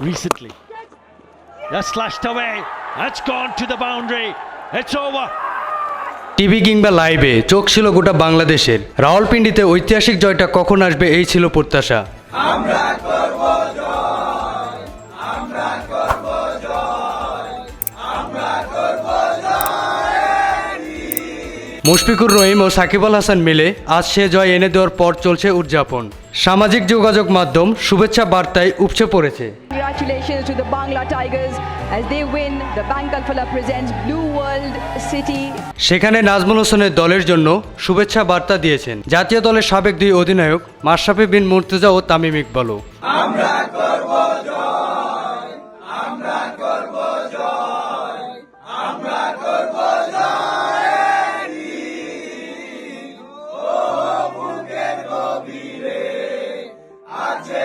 recently. That's slashed away. That's gone to the boundary. It's over. TV কিংবা লাইভে চোখ ছিল গোটা বাংলাদেশের রাওয়ালপিন্ডিতে ঐতিহাসিক জয়টা কখন আসবে এই ছিল প্রত্যাশা মুশফিকুর রহিম ও সাকিব আল হাসান মিলে আজ সে জয় এনে দেওয়ার পর চলছে উদযাপন সামাজিক যোগাযোগ মাধ্যম শুভেচ্ছা বার্তায় উপচে পড়েছে Congratulations to the Bangla Tigers as they win. The Bangalpala presents Blue World City. সেখানে নাজমুল হোসেনের দলের জন্য শুভেচ্ছা বার্তা দিয়েছেন জাতীয় দলের সাবেক দুই অধিনায়ক মাশরাফি বিন মুর্তজা ও তামিম ইকবালও